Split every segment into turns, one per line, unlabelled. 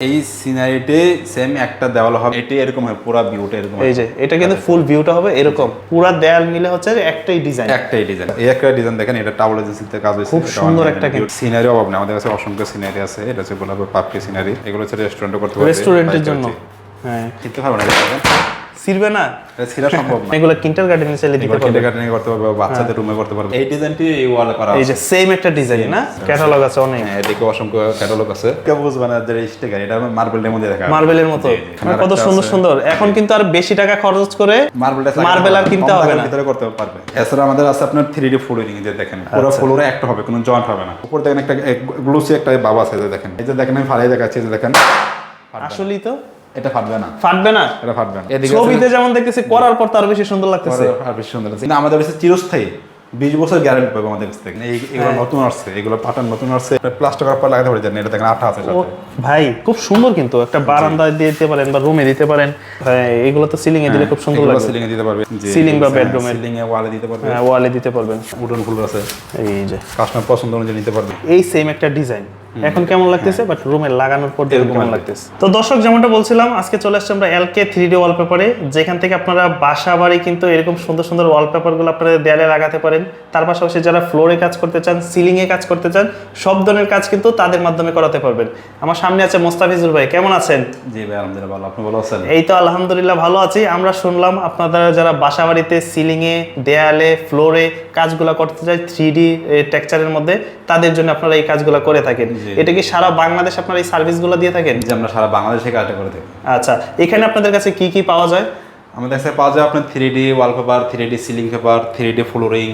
এই সিনারিতে সেম একটা দেওয়াল হবে। এটি এরকম হয় পুরো ভিউটা এরকম
এই যে এটা কিন্তু ফুল ভিউটা হবে এরকম। পুরা দেয়াল মিলে হচ্ছে একটাই ডিজাইন
একটাই ডিজাইন এই একটা ডিজাইন দেখেন এটা টাওয়াল এজেন্সিতে কাজ হয়েছে
খুব সুন্দর একটা।
সিনারি অভাব না আমাদের কাছে অসংখ্য সিনারি আছে এটা হচ্ছে গোলাপের পাপড়ি সিনারি এগুলো হচ্ছে রেস্টুরেন্টে করতে পারবে।
রেস্টুরেন্টের জন্য। হ্যাঁ।
কিনতে পারবে না
সিরবে না?
এটা ছিঁড়া সম্ভব না।
এগুলো কিন্টার গার্ডেনে চাইলে দিতে পারবে।
কিন্ডারগার্টেনে করতে পারবে বাচ্চাদের রুমে করতে পারবে। এই ডিজাইনটি এই ওয়ালে করা
এই যে সেম একটা ডিজাইন না? ক্যাটালগ আছে অনেক।
হ্যাঁ এদিকে অসংখ্য ক্যাটালগ আছে। কে বুঝবে না যে স্টিকার এটা মার্বেলের মধ্যে দেখা।
মার্বেলের মতো। মানে কত সুন্দর সুন্দর। এখন কিন্তু আর বেশি টাকা খরচ করে
মার্বেলটা
মার্বেল আর কিনতে হবে না।
ভিতরে করতে পারবে। এছাড়া আমাদের আছে আপনার থ্রি ডি ফ্লোরিং যে দেখেন। পুরো
আচ্ছা।
ফ্লোরে একটা হবে কোনো জয়েন্ট হবে না। উপর দেখেন একটা গ্লুসি একটা বাবা আছে যে দেখেন। এই যে দেখেন আমি ফালাই দেখাচ্ছি এই যে দেখেন।
আসলেই তো।
এটা ফাটবে না।
ফাটবে না?
এটা ফাটবে না।
ছবিতে যেমন দেখতেছি করার পর তার বেশি সুন্দর লাগতেছে।
আর বেশি সুন্দর কিন্তু আমাদের কাছে চিরস্থায়ী। বিশ বছর গ্যারান্টি পাবে আমাদের কাছ থেকে। এগুলো
হ্যাঁ।
নতুন আসছে। এগুলো পাঠান নতুন আসছে। প্লাস্টার করার পর লাগাতে পারে জানেন এটা দেখেন আঠা আছে
ভাই খুব সুন্দর কিন্তু। একটা বারান্দায় দিয়ে দিতে পারেন বা রুমে দিতে পারেন। হ্যাঁ, এগুলো তো সিলিং এ দিলে খুব সুন্দর লাগবে
সিলিং এ দিতে পারবে।
Ceiling বা bedroom এ।
সিলিং এ ওয়ালে দিতে পারবে।
হ্যাঁ ওয়ালে দিতে পারবেন।
উডন ফুল আছে।
এই যে।
কাস্টমার পছন্দ অনুযায়ী নিতে পারবে।
এই সেম একটা ডিজাইন এখন কেমন লাগতেছে? বাট রুমে লাগানোর পর কেমন লাগতেছে। তো দর্শক যেমনটা বলছিলাম আজকে চলে আসছে আমরা এলকে থ্রি ডি ওয়ালপেপারে যেখান থেকে আপনারা বাসা বাড়ি কিন্তু এরকম সুন্দর সুন্দর ওয়ালপেপারগুলো আপনারা দেয়ালে লাগাতে পারেন। তার পাশাপাশি যারা ফ্লোরে কাজ করতে চান সিলিং এ কাজ করতে চান সব ধরনের কাজ কিন্তু তাদের মাধ্যমে করাতে পারবেন। আমার সামনে আছে মোস্তাফিজুর ভাই কেমন আছেন?
জি ভাই আলহামদুলিল্লাহ ভালো। আপনি ভালো আছেন?
এই তো আলহামদুলিল্লাহ ভালো আছি। আমরা শুনলাম আপনারা যারা বাসা বাড়িতে সিলিংয়ে দেয়ালে ফ্লোরে কাজগুলো করতে চাই থ্রি ডি টেক্সচারের মধ্যে তাদের জন্য আপনারা এই কাজগুলো করে থাকেন। এটা কি সারা বাংলাদেশ আপনারা এই সার্ভিসগুলো দিয়ে থাকেন?
যে আমরা সারা বাংলাদেশে কাজটা করে থাকি।
আচ্ছা এখানে আপনাদের কাছে কি কি পাওয়া যায়?
আমাদের কাছে পাওয়া যায় আপনার three D wallpaper three D ceiling paper three D flooring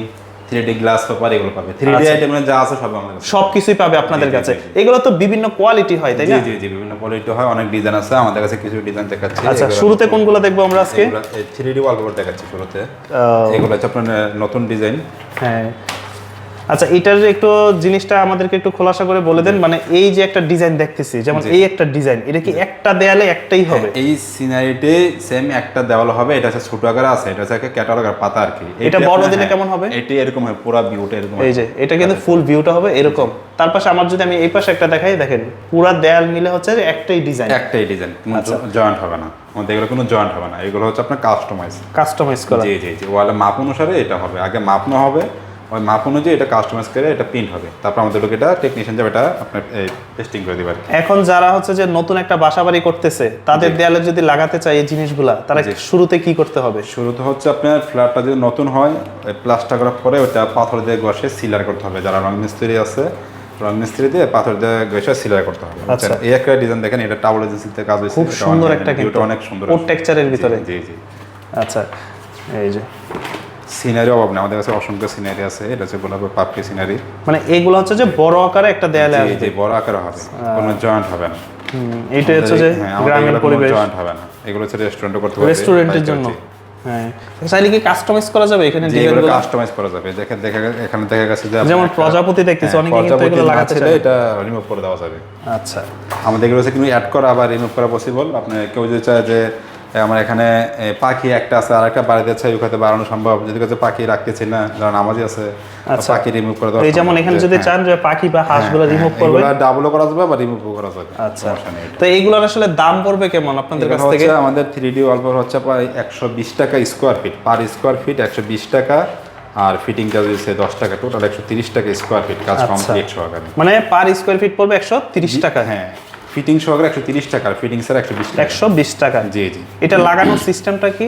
three D glass paper এগুলো পাবে। থ্রি ডি
আচ্ছা।
যা আছে সব আমাদের
সব কিছুই পাবে আপনাদের কাছে। এগুলো তো বিভিন্ন কোয়ালিটি হয় তাই না?
জি জি বিভিন্ন কোয়ালিটি হয় অনেক ডিজাইন আছে আমাদের কাছে কিছু ডিজাইন দেখাচ্ছি।
আচ্ছা শুরুতে কোনগুলো দেখব আমরা আজকে?
থ্রি ডি ওয়ালপেপার দেখাচ্ছি শুরুতে। এগুলো হচ্ছে আপনার নতুন ডিজাইন
হ্যাঁ। আচ্ছা এটার একটু জিনিসটা আমাদেরকে একটু খোলাসা করে বলে দেন মানে এই যে একটা ডিজাইন দেখতেছি যেমন এই একটা ডিজাইন এটা কি একটা দেয়ালে একটাই হবে?
এই সিনারিতে সেম একটা দেওয়াল হবে এটা হচ্ছে ছোট আকার আছে এটা হচ্ছে ক্যাটালগ আর পাতা আর কি।
এটা বড় দিলে
হ্যাঁ,
কেমন হবে?
এটি এরকম হয় পুরো ভিউটা এরকম
এই যে এটা কিন্তু ফুল ভিউটা হবে এরকম। তার পাশে আমার যদি আমি এই পাশে একটা দেখাই দেখেন পুরা দেয়াল মিলে হচ্ছে একটাই ডিজাইন
একটাই ডিজাইন
আচ্ছা।
জয়েন্ট হবে না। আমাদের এগুলো কোনো জয়েন্ট হবে না এগুলো হচ্ছে আপনার কাস্টমাইজ
কাস্টমাইজ করা।
জি জি জি ওয়ালে মাপ অনুসারে এটা হবে। আগে মাপনো হবে ওই মাপ অনুযায়ী এটা কাস্টমাইজ করে এটা প্রিন্ট হবে। তারপর আমাদের লোক এটা টেকনিশিয়ান যাবে এটা আপনার টেস্টিং করে দিবে
এখন যারা হচ্ছে যে নতুন একটা বাসা বাড়ি করতেছে তাদের দেয়ালে যদি লাগাতে চায় এই জিনিসগুলা তারা শুরুতে কি করতে হবে?
শুরুতে হচ্ছে আপনার ফ্ল্যাটটা যদি নতুন হয় প্লাস্টার করার পরে ওটা পাথর দিয়ে ঘষে সিলার করতে হবে। যারা রং মিস্ত্রি আছে রং মিস্ত্রি দিয়ে পাথর দিয়ে ঘষে সিলার করতে হবে।
আচ্ছা।
এই একটা ডিজাইন দেখেন এটা টাওয়াল এজেন্সিতে কাজ হয়েছে।
খুব সুন্দর একটা কিন্তু
অনেক সুন্দর
টেক্সচারের ভিতরে।
জি জি।
আচ্ছা এই যে।
সিনারি অভাব না আমাদের কাছে অসংখ্য সিনারি আছে। এটা হচ্ছে গোলাপের পাপড়ি সিনারি
মানে এগুলো হচ্ছে যে বড় আকারে একটা দেয়ালে আসবে।
জি বড় আকারে হবে। কোনো জয়েন্ট হবে না।
এইটা হচ্ছে যে
হ্যাঁ,
গ্রামীণ পরিবেশ।
জয়েন্ট হবে না। এগুলো হচ্ছে রেস্টুরেন্টে করতে পারবে।
রেস্টুরেন্টের জন্য। হ্যাঁ। চাইলে কি কাস্টমাইজ করা যাবে এখানে
যে
ডিজাইনগুলো
কাস্টমাইজ করা যাবে। দেখে দেখা এখানে দেখা গেছে যে
যেমন প্রজাপতি দেখতেছি
হ্যাঁ,
অনেকে কিন্তু এগুলো লাগাতে চায়।
এটা রিমুভ করে দেওয়া যাবে।
আচ্ছা।
আমাদের এগুলো কিন্তু অ্যাড করা বা রিমুভ করা পসিবল আপনি কেউ যদি চায় যে আমার এখানে পাখি একটা আছে আর একটা বাড়িতে চাই ওখানে বাড়ানো সম্ভব। যদি কাছে পাখি রাখতেছি না যারা নামাজি আছে
আচ্ছা।
পাখি রিমুভ করে দেওয়া
এই যেমন এখানে যদি
হ্যাঁ,
চান যে পাখি বা হাঁসগুলো রিমুভ করবে
এগুলা ডাবলও করা যাবে বা রিমুভও করা যাবে।
আচ্ছা। তো এইগুলোর আসলে দাম পড়বে কেমন আপনাদের কাছ থেকে?
আমাদের থ্রি ডি অল্প হচ্ছে প্রায় একশো বিশ টাকা square feet per square feet একশো বিশ টাকা আর ফিটিং চার্জ হচ্ছে দশ টাকা। টোটাল একশো তিরিশ টাকা স্কোয়ার ফিট কাজ
আচ্ছা।
কমপ্লিট সহকারে।
মানে পার স্কোয়ার ফিট পড়বে একশো তিরিশ টাকা।
হ্যাঁ। ফিটিং সহকারে একশো তিরিশ টাকা ফিটিং স্যার একশো বিশ টাকা।
একশো বিশ টাকা।
জি জি।
এটা লাগানোর সিস্টেমটা কি?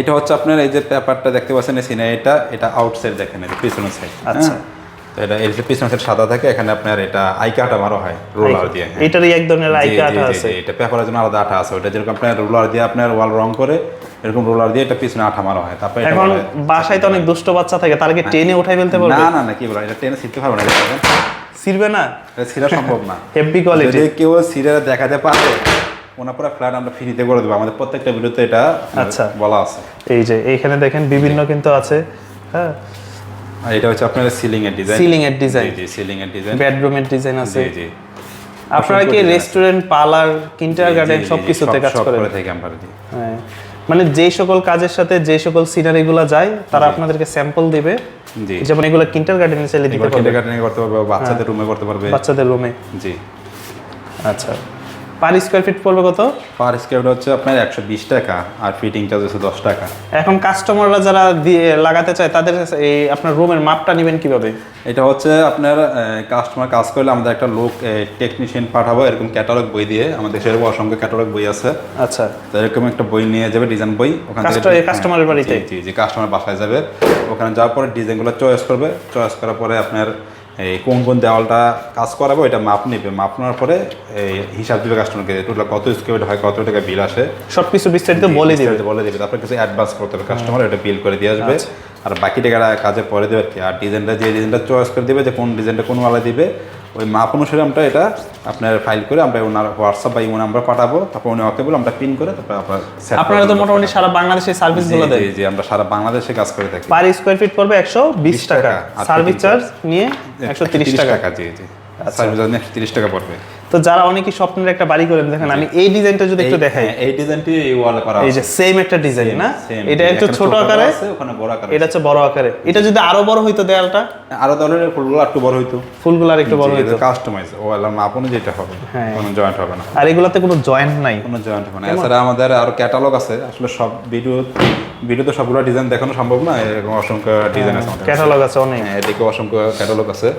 এটা হচ্ছে আপনার এই যে পেপারটা দেখতে পাচ্ছেন এই সিনারিটা এটা আউটসাইড দেখেন এই যে পিছনের সাইড
আচ্ছা।
তো এটা এর পিছনের সাইড সাদা থাকে এখানে আপনার এটা আই কাটা মারো হয় রোলার দিয়ে হ্যাঁ।
এটারই এক ধরনের আঠা আছে।
এটা পেপারের জন্য আলাদা আঠা আছে ওটা যেরকম আপনার রোলার দিয়ে আপনার ওয়াল রং করে এরকম রোলার দিয়ে এটা পিছনে আঠা মারা হয়। তারপরে
এখন বাসায় তো অনেক দুষ্ট বাচ্চা থাকে তারা কি টেনে উঠাই ফেলতে পারবে?
না না না কি বলো এটা টেনে শিখতে পারবে না এটা।
ছিড়বে না?
ছিঁড়া সম্ভব না।
হেভি কোয়ালিটি
যদি কেউ সিরিয়াল দেখাতে পারে ওনার পরে ফ্ল্যাট আমরা ফ্রিতে করে দেবো। আমাদের প্রত্যেকটা ভিডিওতে এটা
আচ্ছা।
বলা আছে।
এই যে এইখানে দেখেন বিভিন্ন কিন্তু আছে। হ্যাঁ।
আর এটা হচ্ছে আপনার সিলিং এর ডিজাইন
সিলিং এর ডিজাইন
জি সিলিং এর ডিজাইন
বেডরুমের ডিজাইন আছে।
জি জি।
আপনারা কি রেস্টুরেন্ট পার্লার কিন্টার গার্ডেন
জি, জি,
সব
জি,
কিছুতে
সব-
কাজ
সব
করেন?
করে থাকি আমরা।
হ্যাঁ। মানে যে সকল কাজের সাথে যে সকল সিনারি গুলা যায় তারা আপনাদেরকে স্যাম্পল দিবে।
জি।
যেমন এগুলো কিন্টার গার্ডেনে চাইলে দিতে পারবে।
কিন্ডারগার্টেনে করতে পারবে বাচ্চাদের রুমে করতে পারবে।
বাচ্চাদের রুমে
জি।
আচ্ছা। পার স্কোয়ার ফিট পড়বে কত?
পার স্কোয়ার হচ্ছে আপনার একশো বিশ টাকা আর ফিটিং চার্জ হচ্ছে দশ টাকা।
এখন কাস্টমাররা যারা দিয়ে লাগাতে চায় তাদের এই আপনার রুমের মাপটা নেবেন কীভাবে?
এটা হচ্ছে আপনার কাস্টমার কাজ করলে আমাদের একটা লোক টেকনিশিয়ান পাঠাবো এরকম ক্যাটালগ বই দিয়ে। আমাদের সেরকম অসংখ্য ক্যাটালগ বই আছে।
আচ্ছা।
তো এরকম একটা বই নিয়ে যাবে ডিজাইন বই। ওখান থেকে
customer-এর বাড়িতে?
জি জি কাস্টমার বাসায় যাবে। ওখানে যাওয়ার পরে ডিজাইনগুলো চয়েস করবে। চয়েস করার পরে আপনার এই কোন কোন দেওয়ালটা কাজ করাবো এটা মাপ নেবে। মাপ নেওয়ার পরে এই হিসাব দিবে কাস্টমারকে টোটাল কত স্কোয়ার হয় কত টাকা বিল আসে।
সব কিছু বিস্তারিত বলে দিবে।
বলে দিবে। তারপরে কিছু অ্যাডভান্স করতে হবে কাস্টমার এটা বিল করে দিয়ে আসবে। আর বাকি টাকাটা কাজে পরে দেবে আর কি আর ডিজাইনটা যে ডিজাইনটা চয়েস করে দিবে যে কোন ডিজাইনটা কোন ওয়ালা দিবে ওই মাপ অনুসারে আমরা এটা আপনার ফাইল করে আমরা ওনার হোয়াটসঅ্যাপ বা ইমো নাম্বার পাঠাবো তারপর উনি ওকে বলে আমরা পিন করে তারপর আপনার
আপনারা তো মোটামুটি সারা বাংলাদেশে সার্ভিসগুলো দেয়।
জি, আমরা সারা বাংলাদেশে কাজ করে থাকি।
পার স্কোয়ার ফিট পড়বে একশো বিশ টাকা। সার্ভিস চার্জ নিয়ে একশো তিরিশ টাকা।
জি জি। সার্ভিস একশো তিরিশ টাকা পড়বে।
তো যারা অনেকে স্বপ্নের একটা বাড়ি করেন দেখেন আমি এই ডিজাইনটা যদি একটু দেখাই।
হ্যাঁ, এই ডিজাইনটি এই ওয়ালে করা
এই যে সেম একটা ডিজাইন না? এটা একটু ছোট আকারে
আছে, ওখানে বড় আকারে
এটা হচ্ছে বড় আকারে। এটা যদি আরও বড় হইতো দেয়ালটা?
আরও দলের ফুলগুলো একটু বড় হইতো।
ফুলগুলো আর একটু বড় হইতো।
কাস্টমাইজ ও আলাম মাপ অনুযায়ী হবে
হ্যাঁ।
কোনো জয়েন্ট হবে না।
আর এগুলাতে কোনো জয়েন্ট নাই।
কোনো জয়েন্ট হবে না। এছাড়া আমাদের আরও ক্যাটালগ আছে। আসলে সব ভিডিও ভিডিওতে সবগুলো ডিজাইন দেখানো সম্ভব না এরকম অসংখ্য ডিজাইন আছে
ক্যাটালগ আছে অনেক।
হ্যাঁ এদিকে অসংখ্য ক্যাটালগ আছে।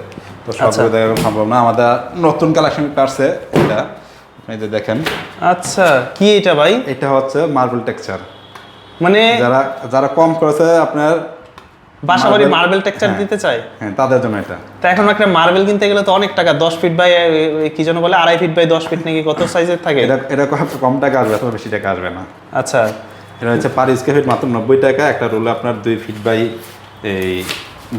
তো সবগুলো দেখানো সম্ভব না। আমাদের নতুন কালেকশন আসছে এটা। আপনি যে দেখেন।
আচ্ছা কি এটা ভাই?
এটা হচ্ছে মার্বেল টেক্সচার
মানে
যারা যারা কম করেছে আপনার
বাসা বাড়ি মার্বেল টেক্সচার। দিতে চায়?
হ্যাঁ তাদের জন্য এটা।
তা এখন একটা মার্বেল কিনতে গেলে তো অনেক টাকা দশ ফিট বাই কি যেন বলে আড়াই ফিট বাই দশ ফিট নাকি কত সাইজের থাকে?
এটা এটা কম- টাকা আসবে এত বেশি টাকা আসবে না।
আচ্ছা।
এটা হচ্ছে পার স্কোয়ার ফিট মাত্র নব্বই টাকা। একটা রোলে আপনার দুই ফিট বাই এই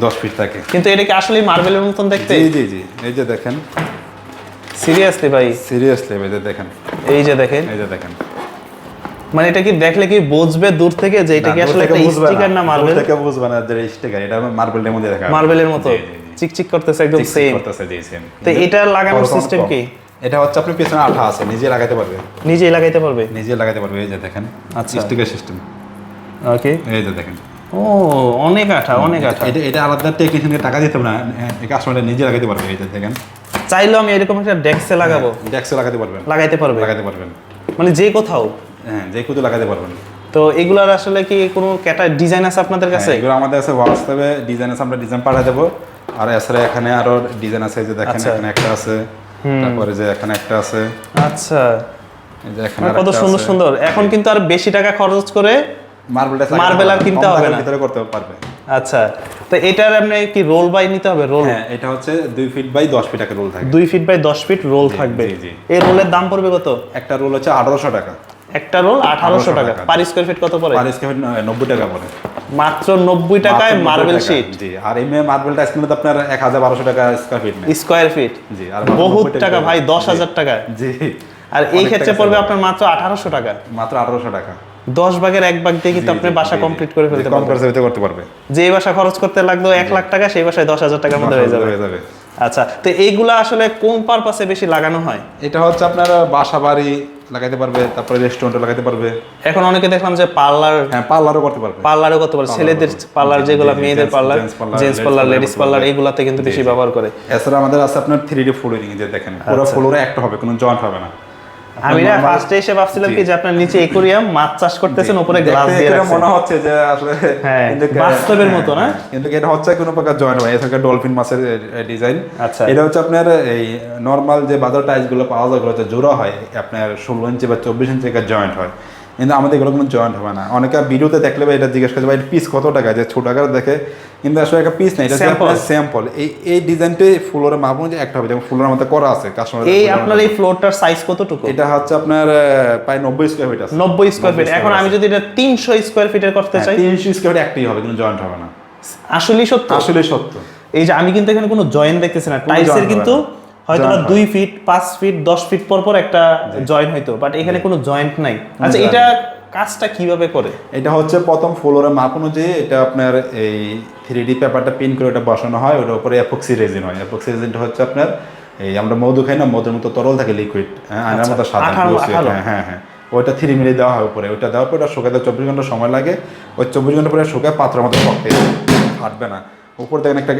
দশ ফিট থাকে।
কিন্তু এটা কি আসলে মার্বেলের মতন দেখতে?
জি জি জি। এই যে দেখেন।
সিরিয়াসলি ভাই?
সিরিয়াসলি যে দেখেন।
এই যে দেখেন।
এই যে দেখেন।
মানে এটা কি দেখলে কি বুঝবে দূর থেকে যে এটা কি আসলে একটা স্টিকার না। মার্বেল
দূর থেকে বুঝবে না যে স্টিকার এটা মার্বেলের মধ্যে দেখা।
মার্বেলের মতো। চিকচিক করতেছে একদম সেম
করতেছে, জি, same।
তো এটা লাগানোর সিস্টেম কি?
এটা হচ্ছে আপনি পেছনে আঠা আছে নিজে লাগাতে পারবে।
নিজেই লাগাইতে পারবে?
নিজে লাগাতে পারবে এই যে দেখেন।
আচ্ছা।
স্টিকার সিস্টেম
ওকে
এই যে দেখেন।
ও অনেক আঠা অনেক আঠা।
এটা এটা আলাদা টেকনিশিয়ানকে টাকা দিতে হবে না এই কাস্টমারটা নিজে লাগাতে পারবে যে দেখেন।
চাইলেও আমি এরকম একটা ডেস্কে লাগাবো।
ডেক্সে লাগাতে পারবেন।
লাগাইতে পারবে।
লাগাতে পারবেন।
মানে যে কোথাও।
হ্যাঁ যে কুতো লাগাতে পারবেন।
তো এগুলার আসলে কি কোনো ক্যাটা ডিজাইন আছে আপনাদের কাছে?
হ্যাঁ, এগুলো আমাদের আছে হোয়াটসঅ্যাপে ডিজাইন আছে আমরা ডিজাইন পাঠিয়ে দেবো। আর এছাড়া এখানে আরও ডিজাইন আছে যে দেখেন
আচ্ছা।
এখানে একটা আছে। তারপরে যে এখানে একটা আছে।
আচ্ছা। মানে কত সুন্দর সুন্দর। এখন কিন্তু আর বেশি টাকা খরচ করে
মার্বেলটা
মার্বেল আর কিনতে হবে না।
ভিতরে করতে পারবে।
আচ্ছা তো এটার আপনি কি রোল বাই নিতে হবে? রোল
হ্যাঁ এটা হচ্ছে দুই ফিট বাই দশ ফিট একটা রোল থাকে
দুই ফিট বাই দশ ফিট রোল থাকবে। এই রোলের দাম পড়বে কত?
একটা রোল হচ্ছে আঠারোশো টাকা।
একটা রোল
1800
টাকা। পার স্কোয়ার ফিট কত পড়ে?
পার স্কোয়ার নব্বই টাকা পড়ে।
মাত্র নব্বই টাকায় মার্বেল। শিট
জি আর এমনি মার্বেলটা স্ক্রিনে তো আপনার এক হাজার বারোশো টাকা স্কোয়ার ফিট নেই
স্কোয়ার ফিট
জি আর
বহুত টাকা ভাই দশ হাজার টাকা
জি।
আর এই ক্ষেত্রে পড়বে আপনার মাত্র আঠারোশো টাকা।
মাত্র আঠারোশো টাকা।
দশ ভাগের এক ভাগ দিয়ে কিন্তু আপনি বাসা কমপ্লিট করে ফেলতে
কম ভিতরে করতে পারবে।
যে বাসা খরচ করতে লাগল এক লাখ টাকা সেই বাসায় দশ হাজার টাকার মধ্যে হয়ে যাবে। আচ্ছা তো এইগুলা আসলে কোন পারপাসে বেশি লাগানো হয়?
এটা হচ্ছে আপনার বাসা বাড়ি লাগাইতে পারবে তারপরে রেস্টুরেন্টে লাগাইতে পারবে।
এখন অনেকে দেখলাম যে পার্লার
হ্যাঁ পার্লারও করতে পারবে।
পার্লারও করতে পারে ছেলেদের পার্লার যেগুলো মেয়েদের parlour gents parlour ladies parlour
পারবে।
এইগুলাতে কিন্তু বেশি ব্যবহার করে।
এছাড়া আমাদের আছে আপনার থ্রি ডি ফ্লোরিং যে দেখেন পুরো
আচ্ছা।
ফ্লোরে একটা হবে কোনো জয়েন্ট হবে না।
আমি না ফার্স্টে এসে ভাবছিলাম কি যে আপনার নিচে একুরিয়াম মাছ চাষ করতেছেন উপরে গ্লাস দিয়ে রাখছেন
মনে হচ্ছে যে আসলে
হ্যাঁ, বাস্তবের মতো না?
হ্যাঁ, কিন্তু এটা হচ্ছে কোনো প্রকার জয়েন্ট হয়? এছাড়া ডলফিন মাছের ডিজাইন
আচ্ছা।
এটা হচ্ছে আপনার এই নর্মাল যে বাজার টাইলসগুলো পাওয়া যায় ওগুলো হচ্ছে জোড়া হয়। আপনার ষোলো ইঞ্চি বা চব্বিশ ইঞ্চি জয়েন্ট হয়। কিন্তু আমাদের এগুলো কোনো জয়েন্ট হবে না। অনেকে ভিডিওতে দেখলে এটা জিজ্ঞেস করে ভাই পিস কত টাকা? যে ছোট আকার দেখে কিন্তু আসলে একটা পিস নেই এটা। স্যাম্পল এই এই ডিজাইনটি ফুলোরে মাপ অনুযায়ী একটা হবে যেমন ফুলের মধ্যে করা আছে কাস্টমার
এই আপনার এই ফ্লোরটার সাইজ কতটুকু?
এটা হচ্ছে আপনার প্রায় নব্বই স্কোয়ার ফিট আছে।
নব্বই স্কোয়ার ফিট এখন আমি যদি এটা তিনশো স্কোয়ার ফিটের করতে চাই?
তিনশো স্কোয়ার একটাই হবে কিন্তু জয়েন্ট হবে না।
আসলেই সত্য?
আসলে সত্য।
এই যে আমি কিন্তু এখানে কোনো জয়েন্ট দেখতেছি না। টাইলসের কিন্তু হয়তো
Joint
দুই ফিট পাঁচ ফিট দশ ফিট পর পর একটা জয়েন হইতো বাট এখানে কোনো জয়েন্ট নাই। আচ্ছা এটা কাজটা কীভাবে করে?
এটা হচ্ছে প্রথম ফ্লোরের মাপ অনুযায়ী এটা আপনার এই থ্রি ডি পেপারটা পিন করে ওটা বসানো হয় ওটার উপরে অ্যাপক্সি রেজিন হয়। অ্যাপক্সি রেজিনটা হচ্ছে আপনার এই আমরা মধু খাই না মধুর মতো তরল থাকে লিকুইড হ্যাঁ আয়নার মতো সাদা। হ্যাঁ হ্যাঁ হ্যাঁ। ওইটা থ্রি মিনিট দেওয়া হয় উপরে। ওইটা দেওয়ার পর ওটা শুকাতে চব্বিশ ঘণ্টা সময় লাগে। ওই চব্বিশ ঘণ্টা পরে শুকায় পাত্রের মতো ফাটবে না। উপর দেখেন একটা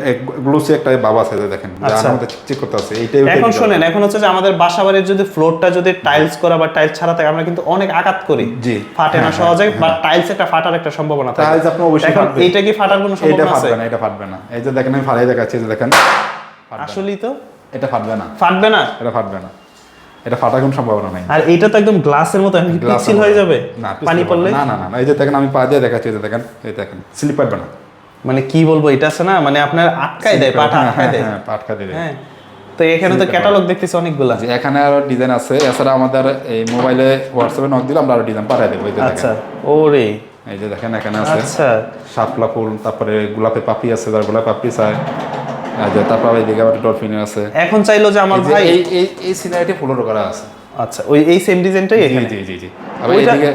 গ্লুসি একটা বাবা দেখেন
আচ্ছা।
আমাদের চেক করতে আছে এইটাই
এখন শোনেন এখন হচ্ছে যে আমাদের বাসা বাড়ির যদি ফ্লোরটা যদি টাইলস করা বা টাইলস ছাড়া থাকে আমরা কিন্তু অনেক আঘাত করি।
জি।
ফাটে না সহজে বা টাইলস একটা ফাটার একটা সম্ভাবনা থাকে।
Tiles আপনার অবশ্যই
এখন। এইটা কি ফাটার কোনো সম্ভাবনা আছে?
ফাটবে না এটা ফাটবে না। এই যে দেখেন আমি ফালাই দেখাচ্ছি যে দেখেন
আসলেই তো।
এটা ফাটবে না।
ফাটবে না?
এটা ফাটবে না। এটা ফাটার কোনো সম্ভাবনা নাই।
আর এইটা তো একদম গ্লাসের মতো এখন হয়ে যাবে?
না
পানি পড়লে?
না না না না, এই যে দেখেন আমি পা দিয়ে দেখাচ্ছি যে দেখেন এই দেখেন স্লিপ পারবে না।
মানে কি বলব এটা আছে না মানে আপনার আটকায় দেয় পাটা
হ্যাঁ,
আটকায়
হ্যাঁ,
দেয়।
হ্যাঁ, পা আটকা দিবে
হ্যাঁ তো এখানে তো ক্যাটালগ দেখতেছি অনেকগুলা।
এখানে আরও ডিজাইন আছে এছাড়া আমাদের এই মোবাইলে হোয়াটসঅ্যাপে নক দিলে আমরা আরও ডিজাইন পাঠিয়ে দেবো
আচ্ছা ওরে।
এই যে দেখেন এখানে আছে
আচ্ছা।
শাপলা ফুল তারপরে গোলাপে পাপড়ি আছে যার গোলাপ পাপড়ি চায়। আর যে তারপর এইদিকে আবার ডলফিন আছে।
এখন চাইলো যে আমার ভাই
এই এই সিনারিটি ফুলও করা আছে।
আচ্ছা ওই এই সেম ডিজাইনটাই এখানে?
জি জি জি। আবার এদিকে এদিকে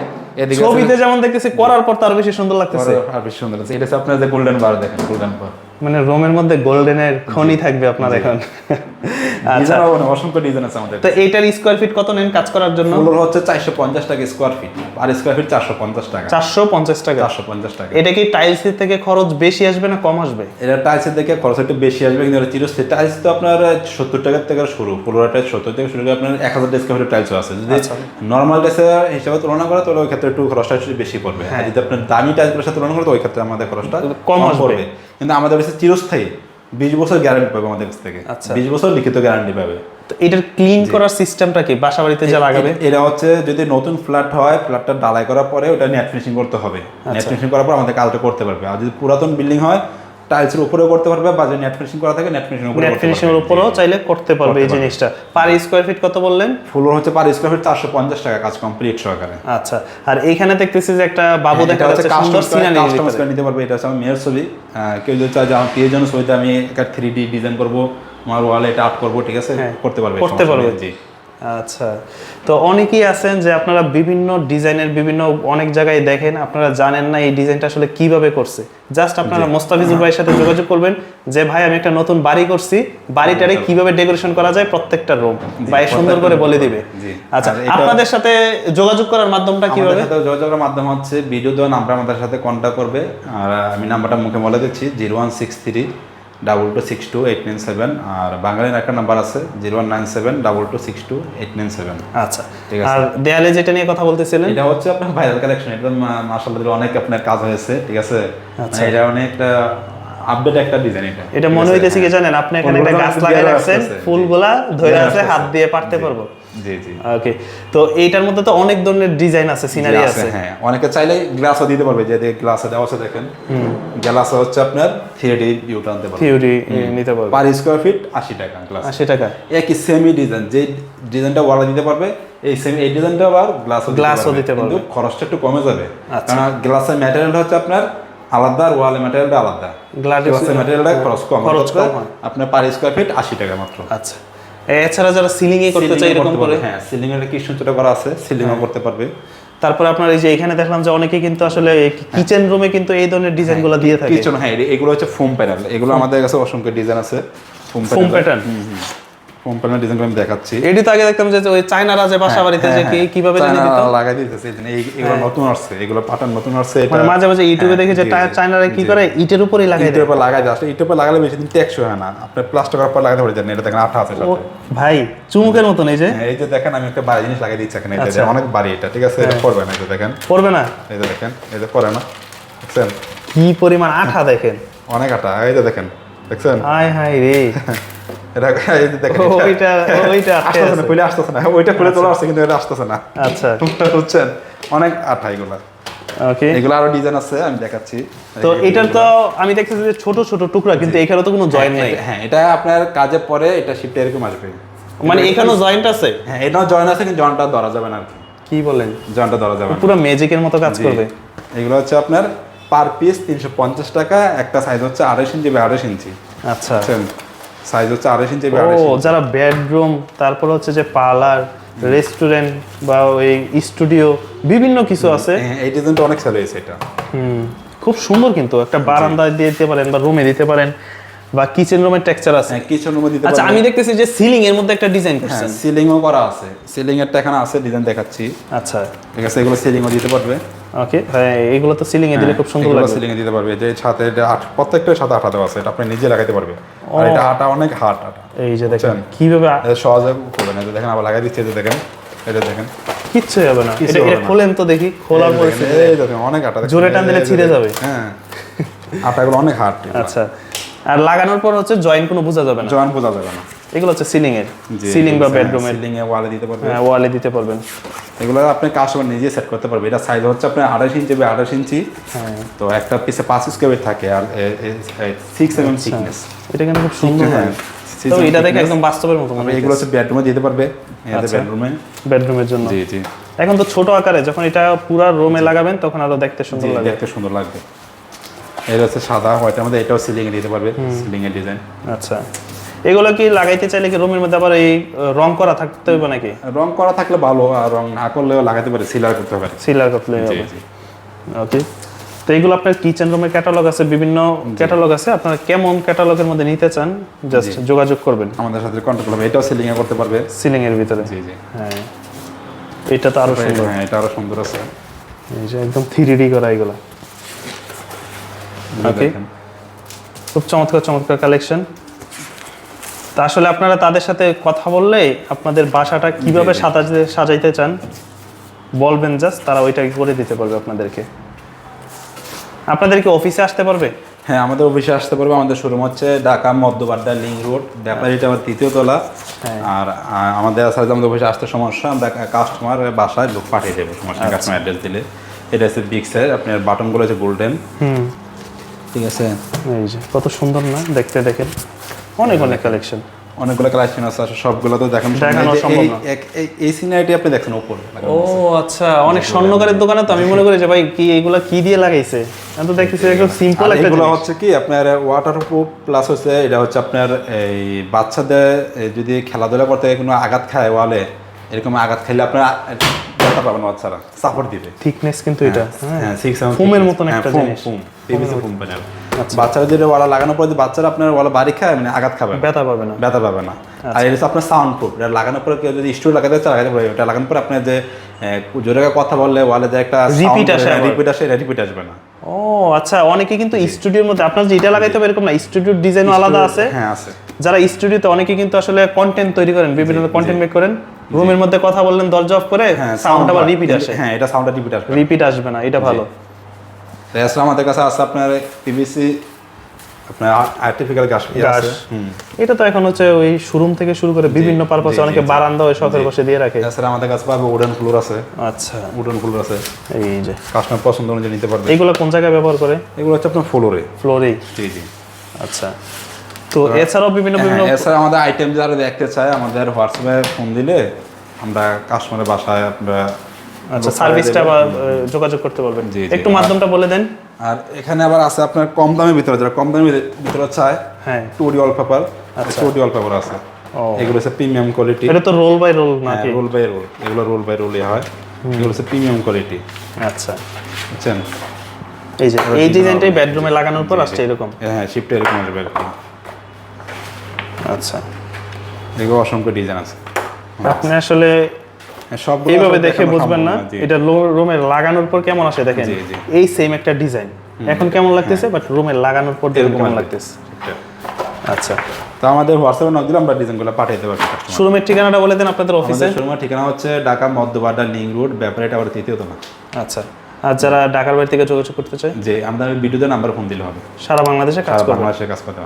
ছবিতে যেমন দেখতেছি করার পর তার বেশি সুন্দর লাগতেছে।
আর বেশি সুন্দর লাগছে এটা আপনার যে গোল্ডেন বার দেখেন গোল্ডেন বার
মানে রোমের মধ্যে গোল্ডেনের খনি থাকবে আপনার এখন। আচ্ছা।
অসংখ্য ডিজাইন আছে আমাদের
তো এইটার স্কোয়ার ফিট কত নেন কাজ করার জন্য?
ফুলের হচ্ছে চারশো পঞ্চাশ টাকা স্কোয়ার ফিট আর স্কোয়ার ফিট চারশো পঞ্চাশ টাকা।
চারশো পঞ্চাশ টাকা?
চারশো পঞ্চাশ টাকা।
এটা কি টাইলস থেকে খরচ বেশি আসবে না কম আসবে?
এটা টাইলসের দিকে খরচ একটু বেশি আসবে কিন্তু এটা চিরস্থির টাইলস তো আপনার সত্তর টাকার থেকে শুরু ফ্লোর টাইলস সত্তর থেকে শুরু করে আপনার এক হাজার স্কোয়ার টাইলসও আছে। যদি
আচ্ছা।
নর্মাল টাইলসের হিসাবে তুলনা করে তাহলে ওই ক্ষেত্রে একটু খরচটা বেশি পড়বে। আর যদি আপনার দামি টাইলসগুলোর সাথে তুলনা করে তো ওই ক্ষেত্রে আমাদের খরচটা
কম।
পড়বে। কিন্তু আমাদের কাছে চিরস্থায়ী বিশ বছর গ্যারান্টি পাবে আমাদের কাছ থেকে।
আচ্ছা।
বিশ বছর লিখিত গ্যারান্টি পাবে।
তো এটার ক্লিন করার সিস্টেমটা কি? বাসা বাড়িতে যা লাগাবে?
এটা হচ্ছে যদি নতুন ফ্ল্যাট হয় ফ্ল্যাটটা ডালাই করার পরে ওটা নেট ফিনিশিং করতে হবে।
আচ্ছা।
নেট ফিনিশিং করার পর আমাদের কাজটা করতে পারবে। আর যদি পুরাতন বিল্ডিং হয় টাইলসের উপরেও করতে পারবে বা যদি নেট ফিনিশিং করা থাকে নেট ফিনিশিং উপরে
নেট ফিনিশিং এর
পারবে।
চাইলে করতে পারবে এই জিনিসটা। পার স্কোয়ার ফিট কত বললেন?
ফ্লোর হচ্ছে পার স্কোয়ার ফিট চারশো পঞ্চাশ টাকা কাজ কমপ্লিট সহকারে।
আচ্ছা আর এইখানে দেখতেছি যে একটা বাবু দেখা যাচ্ছে সুন্দর সিনারি
নিতে পারবে এটা হচ্ছে আমার মেয়ের ছবি। কেউ যদি চায় যে আমার প্রিয় জন ছবিতে আমি একটা থ্রি ডি ডিজাইন করব আমার ওয়ালে এটা আর্ট করব ঠিক আছে?
হ্যাঁ,
করতে পারবে
করতে পারবে।
জি।
আচ্ছা। তো অনেকেই আছেন যে আপনারা বিভিন্ন ডিজাইনের বিভিন্ন অনেক জায়গায় দেখেন আপনারা জানেন না এই ডিজাইনটা আসলে কীভাবে করছে। জাস্ট আপনারা মোস্তাফিজুর ভাইয়ের সাথে যোগাযোগ করবেন যে ভাই আমি একটা নতুন বাড়ি করছি। বাড়িটারে কীভাবে ডেকোরেশন করা যায় প্রত্যেকটা রুম? ভাই সুন্দর করে বলে দিবে। আচ্ছা আপনাদের সাথে যোগাযোগ করার মাধ্যমটা কীভাবে?
সাথে যোগাযোগের মাধ্যম হচ্ছে ভিডিও দেওয়া নাম্বার আমাদের সাথে কন্ট্যাক্ট করবে। আর আমি নাম্বারটা মুখে বলে দিচ্ছি zero one six three double two six two eight nine seven আর বাঙালির একটা নাম্বার আছে zero one nine seven double two six two eight nine seven
আচ্ছা
ঠিক আছে।
আর দেয়ালে যেটা নিয়ে কথা বলতেছিলেন?
এটা হচ্ছে আপনার ভাইরাল কালেকশন এটা মাসাল্লাহ অনেক আপনার কাজ হয়েছে ঠিক আছে?
আচ্ছা।
এটা অনেকটা আপডেট একটা ডিজাইন এটা।
এটা মনে? হইতেছে কি জানেন আপনি এখানে একটা গাছ লাগাই রাখছেন ফুলগুলা ধরে আছে হাত দিয়ে পারতে পারব।
জি জি।
ওকে তো এইটার মধ্যে তো অনেক ধরনের ডিজাইন আছে সিনারি আছে
হ্যাঁ। অনেকে চাইলে গ্লাসও দিতে পারবে যে গ্লাসে দেওয়া আছে দেখেন। গ্লাসে হচ্ছে আপনার ডি ভিউটা আনতে পারবে।
থিওরি নিতে পারব।
পার স্কোয়ার ফিট আশি টাকা গ্লাস
আশি টাকা।
একই সেমি ডিজাইন যে ডিজাইনটা ওয়ালা দিতে পারবে এই সেমি এই ডিজাইনটা আবার গ্লাসও
Glass-ও দিতে
কিন্তু খরচটা একটু কমে যাবে। কারণ গ্লাসের ম্যাটেরিয়ালটা হচ্ছে আপনার আলাদা আর ওয়ালের ম্যাটেরিয়ালটা আলাদা
গ্লাস-
গ্লাসের ম্যাটেরিয়ালটা খরচ কম।
খরচ কম
আপনার পার স্কোয়ার ফিট আশি টাকা মাত্র।
আচ্ছা। এছাড়া যারা সিলিং এ করতে চাই এরকম করে।
হ্যাঁ সিলিং এর কৃষ্ণচূড়া করা আছে? সিলিং ও করতে পারবে।
তারপর আপনার এই যে এখানে দেখলাম যে অনেকে কিন্তু আসলে কিচেন রুমে কিন্তু এই ধরনের ডিজাইনগুলো দিয়ে থাকে।
কিচেন হ্যাঁ এগুলো হচ্ছে ফোম প্যানেল এগুলো আমাদের কাছে অসংখ্য ডিজাইন আছে। Foam
foam pattern
foam panel design আমি দেখাচ্ছি।
এটি তো আগে দেখতাম যে ওই চায়নারা যে বাসা বাড়িতে যে
হ্যাঁ,
কি- কীভাবে জানি দিত।
লাগাই দিতেছে এগুলো নতুন আসছে এগুলো পাটান নতুন আসছে এটা
মানে মাঝে মাঝে ইউটিউবে
হ্যাঁ,
দেখে যে চায়নারা কি করে? ইটের উপরেই লাগাই
ইটের উপর লাগাই যায় আসলে ইটের উপর লাগালে বেশি দিন টেকসই হয় না। আপনি প্লাস্টার করার পর লাগাতে পারে জানেন এটা দেখেন আঠা আছে সাথে
ভাই চুমুকের মতন এই যে?
হ্যাঁ, এই যে দেখেন আমি একটা বাড়ি জিনিস লাগাই দিচ্ছি এখানে এটা
আচ্ছা।
অনেক বাড়ি এটা ঠিক আছে? এটা পড়বে না যে দেখেন।
পড়বে না?
এই যে দেখেন এই যে পড়ে না দেখছেন?
কি পরিমাণ আঠা দেখেন।
অনেক আঠা এই যে দেখেন দেখছেন?
হায় হায় রে। আচ্ছা।
বুঝছেন? অনেক আঠা এগুলা।
ওকে
এগুলো আরও ডিজাইন আছে আমি দেখাচ্ছি।
তো এটার তো আমি দেখতেছি যে ছোট ছোট টুকরা কিন্তু এখানে তো কোনো জয়েন্ট নাই।
হ্যাঁ এটা আপনার কাজে পরে এটা শিফট এরকম আসবে।
মানে এখানেও জয়েন্ট আছে?
হ্যাঁ এটাও জয়েন আছে কিন্তু জয়েন্টটা ধরা যাবে না কি।
বলেন?
জয়েন্টটা ধরা যাবে
পুরো ম্যাজিকের মতো কাজ
জি।
করবে।
এগুলো হচ্ছে আপনার পার পিস তিনশো পঞ্চাশ টাকা একটা সাইজ হচ্ছে আড়াইশ ইঞ্চি বা আড়াইশ ইঞ্চি।
আচ্ছা।
সাইজ হচ্ছে আড়াইশ ইঞ্চি
ও যারা বেডরুম তারপর হচ্ছে যে পার্লার রেস্টুরেন্ট বা ওই স্টুডিও বিভিন্ন কিছু আছে।
হ্যাঁ, এই ডিজাইনটা অনেক সেল হয়েছে এটা।
হুম খুব সুন্দর কিন্তু একটা বারান্দায় দিয়ে দিতে পারেন বা রুমে দিতে পারেন বা কিচেন রুমের টেক্সচার আছে।
হ্যাঁ কিচেন রুমে দিতে
আচ্ছা আমি দেখতেছি যে সিলিং এর মধ্যে একটা ডিজাইন
হ্যাঁ
করছেন।
সিলিংও করা আছে। সিলিং এরটা এখানে আছে ডিজাইন দেখাচ্ছি।
আচ্ছা।
ঠিক আছে এগুলো সিলিংও দিতে পারবে।
ওকে হ্যাঁ এগুলো তো সিলিং এ দিলে খুব সুন্দর লাগবে।
সিলিং এ দিতে পারবে। যে ছাতে এটা প্রত্যেকটা সাথে আঠা দেওয়া আছে এটা আপনি নিজে লাগাইতে পারবে আর এটা আটা অনেক হার্ড আটা।
এই যে দেখেন কীভাবে
এটা সহজে করবেন। এই দেখেন আবার লাগাই দিচ্ছে এটা দেখেন এটা দেখেন।
কিচ্ছু হবে না। এটা এটা খোলেন তো দেখি খোলার পরে
এই দেখেন অনেক আটা
জোরে টান দিলে ছিঁড়ে যাবে।
হ্যাঁ। আটাগুলো অনেক হার্ড
আচ্ছা। আর লাগানোর পর হচ্ছে জয়েন্ট কোনো বোঝা যাবে না।
জয়েন বোঝা যাবে না।
এগুলো হচ্ছে সিলিং এর। সিলিং বা বেডরুমের
সিলিং এ ওয়ালে দিতে পারবে
হ্যাঁ ওয়ালে দিতে পারবেন।
এগুলো আপনি কাস্টমার নিজে সেট করতে পারবে এটা সাইজ হচ্ছে আপনার আঠাশ ইঞ্চি বা আঠাশ ইঞ্চি
হ্যাঁ।
তো একটা পিসে পাঁচ স্কোয়ার থাকে আর সিক্স এম
আচ্ছা।
থিকনেস
এটা কিন্তু খুব সুন্দর
হ্যাঁ,
তো এটা দেখে একদম বাস্তবের মতো মনে
এগুলো হচ্ছে বেডরুমে দিতে পারবে।
আচ্ছা।
বেডরুমে
বেডরুমের জন্য।
জি জি।
এখন তো ছোট আকারে যখন এটা পুরো রুমে লাগাবেন তখন আরও দেখতে সুন্দর লাগবে।
দেখতে সুন্দর লাগবে। এটা হচ্ছে সাদা হোয়াইটের মধ্যে এটাও সিলিং এ দিতে পারবে সিলিং এর ডিজাইন
আচ্ছা। এগুলো কি লাগাইতে চাইলে কি রুমের মধ্যে আবার এই রং করা থাকতে হবে নাকি?
রং করা থাকলে ভালো আর রং না করলেও লাগাতে পারে সিলার করতে পারে।
সিলার করতে হবে। ওকে। তো এগুলো আপনার কিচেন রুমের ক্যাটালগ আছে বিভিন্ন ক্যাটালগ আছে। আপনারা কেমন ক্যাটালগের মধ্যে নিতে চান জাস্ট যোগাযোগ করবেন।
আমাদের সাথে কন্ট্যাক্ট করবে এটাও সিলিং এ করতে পারবে।
সিলিং এর ভিতরে।
জি জি।
হ্যাঁ। এটা তো আরও সুন্দর।
হ্যাঁ এটা আরও সুন্দর আছে।
এই যে একদম থ্রি ডি করা এগুলো.
দেখেন।
খুব চমৎকার চমৎকার কালেকশন তা আসলে আপনারা তাদের সাথে কথা বললে আপনাদের বাসাটা কীভাবে সাজাতে সাজাইতে চান বলবেন জাস্ট তারা ওইটা করে দিতে পারবে আপনাদেরকে। আপনাদেরকে অফিসে আসতে পারবে?
হ্যাঁ আমাদের অফিসে আসতে পারবে। আমাদের শোরুম হচ্ছে ঢাকা মধ্যবাড্ডা লিং রোড। ব্যাপারীটা আমার তৃতীয় তলা।
হ্যাঁ।
আর আমাদের আসলে আমাদের অফিসে আসতে সমস্যা। আমরা কাস্টমার বাসায় লোক পাঠিয়ে দেবো। সমস্যা
আচ্ছা।
কাস্টমার অ্যাড্রেস দিলে। এটা হচ্ছে বিগ সাইজ আপনার বাটনগুলো হচ্ছে গোল্ডেন
হুম।
ঠিক আছে?
এই যে কত সুন্দর না দেখতে দেখেন। অনেক অনেক কালেকশন
অনেকগুলো কালেকশন আছে আসলে সবগুলো তো দেখানো
দেখানো
এই
সম্ভব
এই-
না।
এই- এই সিনারিটি আপনি দেখছেন উপরে
ও আচ্ছা অনেক স্বর্ণকারের দোকানে তো আমি মনে করি যে ভাই কি এগুলা কি দিয়ে লাগাইছে? আমি তো দেখতেছি একদম সিম্পল একটা
এগুলো হচ্ছে কি আপনার প্লাস হচ্ছে এটা হচ্ছে আপনার এই বাচ্চাদের যদি খেলাধুলা করতে কোনো আঘাত খায় ওয়ালে এরকম আঘাত খাইলে আপনার ব্যথা পাবেন বাচ্চারা সাপোর্ট দিবে।
থিকনেস কিন্তু এটা। হ্যাঁ
হ্যাঁ সিক্স
ফোমের মতন একটা জিনিস।
ফোম ফোম প্যানেল বাচ্চারা যদি ওয়ালা লাগানোর পরে বাচ্চারা আপনার ওয়ালা বাড়ি খায় মানে আঘাত খাবে।
ব্যথা পাবে না।
ব্যথা পাবে না।
আচ্ছা।
আর এটা আপনার সাউন্ড প্রুফ এটা লাগানোর পরে কেউ যদি স্টুডিও লাগাতে চায় লাগাতে পারে। এটা লাগানোর পরে আপনার যে জোরে কথা বললে ওয়ালে যে একটা
Repeat আসে
রিপিট আসে এটা রিপিট আসবে না।
ও আচ্ছা অনেকে কিন্তু স্টুডিওর মধ্যে আপনার যে এটা লাগাইতে হবে এরকম না স্টুডিওর ডিজাইনও আলাদা আছে।
হ্যাঁ আছে।
যারা স্টুডিওতে অনেকে কিন্তু আসলে কন্টেন্ট তৈরি করেন বিভিন্ন কন্টেন্ট মেক করেন। রুমের মধ্যে কথা বললেন দরজা অফ করে
হ্যাঁ
সাউন্ড আবার রিপিট আসে।
হ্যাঁ এটা সাউন্ডটা রিপিট আসবে।
রিপিট আসবে না এটা ভালো।
এছাড়া আমাদের কাছে আছে আপনার পিভিসি আপনার আর্টিফিক্যাল গাছ
গাছ। এটা তো এখন হচ্ছে ওই শোরুম থেকে শুরু করে বিভিন্ন পারপাসে অনেকে বারান্দা ওই শখের বসে দিয়ে রাখে।
এছাড়া আমাদের কাছে পাবে উডেন ফ্লোর আছে।
আচ্ছা।
উডেন ফ্লোর আছে।
এই যে।
কাস্টমার পছন্দ অনুযায়ী নিতে পারবে।
এইগুলো কোন জায়গায় ব্যবহার করে?
এগুলো হচ্ছে আপনার ফ্লোরে
ফ্লোরেই
জি জি।
আচ্ছা। তো এছাড়াও বিভিন্ন বিভিন্ন
হ্যাঁ, এছাড়া আমাদের আইটেম যারা দেখতে চায় আমাদের হোয়াটসঅ্যাপে ফোন দিলে আমরা কাস্টমারের বাসায় আমরা
আচ্ছা সার্ভিসটা বা যোগাযোগ করতে বলবেন। একটু মাধ্যমটা বলে দেন।
আর এখানে আবার আছে আপনার কম দামের ভিতরে যারা কম দামের ভিতরে চায়
হ্যাঁ।
Two D wallpaper two D wallpaper আছে। এগুলো হচ্ছে প্রিমিয়াম কোয়ালিটি
এটা তো রোল বাই রোল নাকি?
রোল বাই রোল এগুলো রোল বাই রোলই হয়। এগুলো হচ্ছে প্রিমিয়াম কোয়ালিটি
আচ্ছা।
বুঝছেন?
এই যে এই ডিজাইনটাই বেডরুমে লাগানোর পর আসছে এরকম?
হ্যাঁ শিফটে এরকম আসবে
আচ্ছা।
এগুলো অসংখ্য ডিজাইন আছে।
আপনি আসলে
হ্যাঁ,
এইভাবে দেখে বুঝবেন না এটা রুমে লাগানোর পর কেমন আসে দেখেন। এই সেম একটা ডিজাইন এখন কেমন লাগতেছে? বাট রুমে লাগানোর পর
এরকম
কেমন লাগতেছে। আচ্ছা।
তো আমাদের হোয়াটসঅ্যাপে নক দিলে আমরা ডিজাইনগুলো পাঠিয়ে দেবো
শোরুমের ঠিকানাটা বলে দেন আপনাদের অফিসে
আমাদের শোরুমের ঠিকানা হচ্ছে ঢাকা মধ্যবাড্ডা লিং রোড ব্যাপারে আবার তৃতীয় তলা
আচ্ছা। আর যারা ঢাকার বাড়ি থেকে যোগাযোগ করতে চায়?
যে আমরা ভিডিওতে নাম্বার ফোন দিলে হবে।
সারা বাংলাদেশে কাজ
বাংলাদেশে কাজ করতে